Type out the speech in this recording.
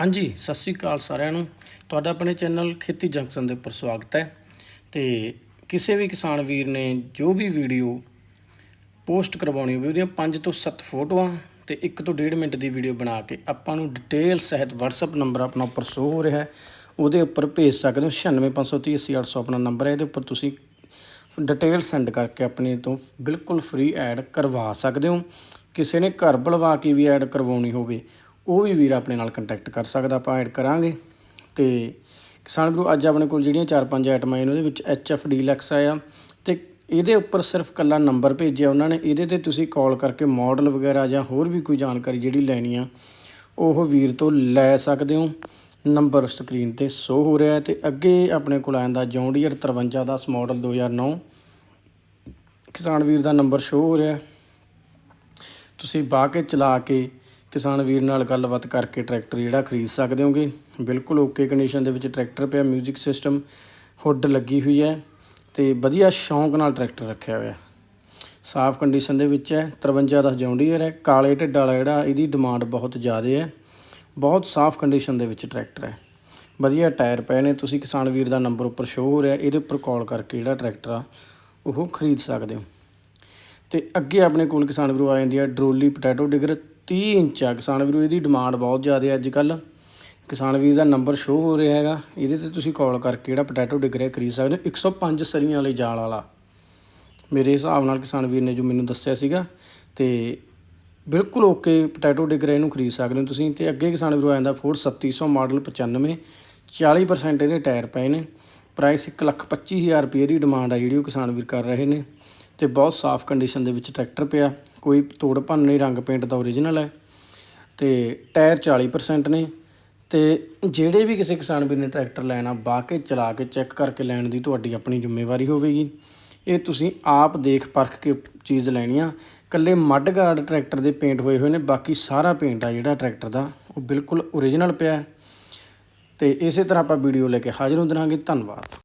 ਹਾਂਜੀ, ਸਤਿ ਸ੍ਰੀ ਅਕਾਲ ਸਾਰਿਆਂ ਨੂੰ। ਤੁਹਾਡਾ ਆਪਣੇ ਚੈਨਲ ਖੇਤੀ ਜੰਕਸ਼ਨ ਦੇ ਉੱਪਰ ਸਵਾਗਤ ਹੈ। ਤੇ ਕਿਸੇ ਵੀ ਕਿਸਾਨ ਵੀਰ ਨੇ ਜੋ ਵੀ ਵੀਡੀਓ ਪੋਸਟ ਕਰਵਾਉਣੀ ਹੋਵੇ, ਉਹਦੀਆਂ 5 ਤੋਂ 7 ਫੋਟੋਆਂ ਤੇ 1 ਤੋਂ 1.5 ਮਿੰਟ ਦੀ ਵੀਡੀਓ ਬਣਾ ਕੇ ਆਪਾਂ ਨੂੰ ਡਿਟੇਲ ਸਹਿਤ WhatsApp ਨੰਬਰ ਆਪਣਾ ਉੱਪਰ ਸ਼ੋ ਹੋ ਰਿਹਾ ਹੈ। ਉਹਦੇ ਉੱਪਰ ਭੇਜ ਸਕਦੇ ਹੋ 9653080800 ਆਪਣਾ ਨੰਬਰ ਹੈ। ਇਹਦੇ ਉੱਪਰ ਤੁਸੀਂ ਡਿਟੇਲ ਸੈਂਡ ਕਰਕੇ ਆਪਣੇ ਤੋਂ ਬਿਲਕੁਲ ਫ੍ਰੀ ਐਡ ਕਰਵਾ ਸਕਦੇ ਹੋ। ਕਿਸੇ ਨੇ ਘਰ ਬੁਲਵਾ ਕੇ ਵੀ ਐਡ ਕਰਵਾਉਣੀ ਹੋਵੇ ਉਹ ਵੀ ਵੀਰ ਆਪਣੇ ਨਾਲ ਕੰਟੈਕਟ ਕਰ ਸਕਦਾ, ਆਪਾਂ ਐਡ ਕਰਾਂਗੇ। ਤੇ ਕਿਸਾਨ ਵੀਰੋ, ਅੱਜ ਆਪਣੇ ਕੋਲ ਜਿਹੜੀਆਂ 4-5 ਆਈਟਮਾਂ ਆਈਆਂ ਨੇ, ਉਹਦੇ ਵਿੱਚ ਐਚਐਫ ਡੀਲੈਕਸ ਆਇਆ। ਤੇ ਇਹਦੇ ਉੱਪਰ ਸਿਰਫ ਕੱਲਾ ਨੰਬਰ ਭੇਜਿਆ ਉਹਨਾਂ ਨੇ। ਇਹਦੇ ਤੇ ਤੁਸੀਂ ਕਾਲ ਕਰਕੇ ਮਾਡਲ ਵਗੈਰਾ ਜਾਂ ਹੋਰ ਵੀ ਕੋਈ ਜਾਣਕਾਰੀ ਜਿਹੜੀ ਲੈਣੀ ਆ, ਉਹ ਵੀਰ ਤੋਂ ਲੈ ਸਕਦੇ ਹੋ। ਨੰਬਰ ਸਕਰੀਨ ਤੇ ਸ਼ੋ ਹੋ ਰਿਹਾ ਹੈ ਤੇ ਅੱਗੇ ਆਪਣੇ ਕੋਲ ਆਇਆ ਦਾ ਜੌਂਡੀਅਰ 53 10 ਮਾਡਲ 2009 ਕਿਸਾਨ ਵੀਰ ਦਾ ਨੰਬਰ ਸ਼ੋ ਹੋ ਰਿਹਾ ਤੁਸੀਂ ਬਾਹ ਕੇ ਚਲਾ ਕੇ ਕਿਸਾਨ ਵੀਰ ਨਾਲ ਗੱਲਬਾਤ ਕਰਕੇ ਟਰੈਕਟਰ ਜਿਹੜਾ ਖਰੀਦ ਸਕਦੇ ਹੋਗੇ। ਬਿਲਕੁਲ ਓਕੇ ਕੰਡੀਸ਼ਨ ਦੇ ਵਿੱਚ ਟਰੈਕਟਰ ਪਿਆ 뮤직 ਸਿਸਟਮ ਹੁੱਡ ਲੱਗੀ ਹੋਈ ਹੈ ਤੇ ਵਧੀਆ ਸ਼ੌਂਕ ਨਾਲ ਟਰੈਕਟਰ ਰੱਖਿਆ ਹੋਇਆ। ਸਾਫ਼ ਕੰਡੀਸ਼ਨ ਦੇ ਵਿੱਚ ਹੈ 53 ਦਾ ਜੌਂਡੀਅਰ ਹੈ, ਕਾਲੇ ਢਿੱਡ ਵਾਲਾ ਜਿਹੜਾ, ਇਹਦੀ ਡਿਮਾਂਡ ਬਹੁਤ ਜ਼ਿਆਦਾ ਹੈ। ਬਹੁਤ ਸਾਫ਼ ਕੰਡੀਸ਼ਨ ਦੇ ਵਿੱਚ ਟਰੈਕਟਰ ਹੈ। ਵਧੀਆ ਟਾਇਰ ਪਏ ਨੇ, ਤੁਸੀਂ ਕਿਸਾਨ ਵੀਰ ਦਾ ਨੰਬਰ ਉੱਪਰ ਸ਼ੋਅ ਹੋ ਰਿਹਾ, ਇਹਦੇ ਉੱਪਰ ਕਾਲ ਕਰਕੇ ਜਿਹੜਾ ਟਰੈਕਟਰ ਆ, ਉਹ ਖਰੀਦ ਸਕਦੇ ਹੋ। ਤੇ ਅੱਗੇ ਆਪਣੇ ਕੋਲ ਕਿਸਾਨ ਵੀਰੋ ਆ ਜਾਂਦੀ ਹੈ, ਡਰੋਲੀ ਪੋਟੈਟੋ ਡਿਗਰ 30 ਇੰਚ ਆ। ਕਿਸਾਨ ਵੀਰੋ, ਇਹਦੀ ਡਿਮਾਂਡ ਬਹੁਤ ਜ਼ਿਆਦਾ ਹੈ ਅੱਜ ਕੱਲ ਕਿਸਾਨ ਵੀਰ ਦਾ ਨੰਬਰ ਸ਼ੋ ਹੋ ਰਿਹਾ ਹੈਗਾ। ਇਹਦੇ ਤੇ ਤੁਸੀਂ ਕਾਲ ਕਰਕੇ ਜਿਹੜਾ ਪੋਟੈਟੋ ਡਿਗਰ ਰਿਹਾ ਖਰੀਦ ਸਕਦੇ ਹੋ। 105 ਸਰੀਆਂ ਵਾਲੇ ਜਾਲ ਵਾਲਾ। ਮੇਰੇ ਹਿਸਾਬ ਨਾਲ ਕਿਸਾਨ ਵੀਰ ਨੇ ਜੋ ਮੈਨੂੰ ਦੱਸਿਆ ਸੀਗਾ, ਤੇ ਬਿਲਕੁਲ ਓਕੇ ਪੋਟੈਟੋ ਡਿਗਰ ਇਹਨੂੰ ਖਰੀਦ ਸਕਦੇ ਹੋ ਤੁਸੀਂ। ਤੇ ਅੱਗੇ ਕਿਸਾਨ ਵੀਰੋ ਆ ਜਾਂਦਾ ਫੋਰਡ 3700 ਮਾਡਲ 95 40% ਇਹਦੇ ਟਾਇਰ ਪਏ ਨੇ। ਪ੍ਰਾਈਸ 125000 ਰੁਪਏ ਦੀ ਡਿਮਾਂਡ ਆ ਜਿਹੜੀ ਉਹ ਕਿਸਾਨ ਵੀਰ ਕਰ ਰਹੇ ਨੇ। ਤੇ ਬਹੁਤ ਸਾਫ਼ ਕੰਡੀਸ਼ਨ ਦੇ ਵਿੱਚ ਟਰੈਕਟਰ ਪਿਆ। ਕੋਈ ਤੋੜ ਭੰਨ ਨਹੀਂ, ਰੰਗ ਪੇਂਟ ਦਾ ਓਰੀਜਨਲ ਹੈ ਤੇ ਟਾਇਰ 40% ਨੇ ਤੇ ਜਿਹੜੇ ਵੀ ਕਿਸੇ ਕਿਸਾਨ ਵੀਰ ਨੇ ਟਰੈਕਟਰ ਲੈਣਾ, ਬਾਹ ਕੇ ਚਲਾ ਕੇ ਚੈੱਕ ਕਰਕੇ ਲੈਣ ਦੀ ਤੁਹਾਡੀ ਆਪਣੀ ਜ਼ਿੰਮੇਵਾਰੀ ਹੋਵੇਗੀ। ਇਹ ਤੁਸੀਂ ਆਪ ਦੇਖ ਪਰਖ ਕੇ ਚੀਜ਼ ਲੈਣੀ ਆ। ਕੱਲੇ ਮੱਡ ਗਾਰਡ ਟਰੈਕਟਰ ਦੇ ਪੇਂਟ ਹੋਏ ਹੋਏ ਨੇ, ਬਾਕੀ ਸਾਰਾ ਪੇਂਟ ਆ ਜਿਹੜਾ ਟਰੈਕਟਰ ਦਾ, ਉਹ ਬਿਲਕੁਲ ਓਰੀਜਨਲ ਪਿਆ ਹੈ। ਤੇ ਇਸੇ ਤਰ੍ਹਾਂ ਆਪਾਂ ਵੀਡੀਓ ਲੈ ਕੇ ਹਾਜ਼ਰ ਹੁੰਦੇ ਰਹਾਂਗੇ। ਧੰਨਵਾਦ।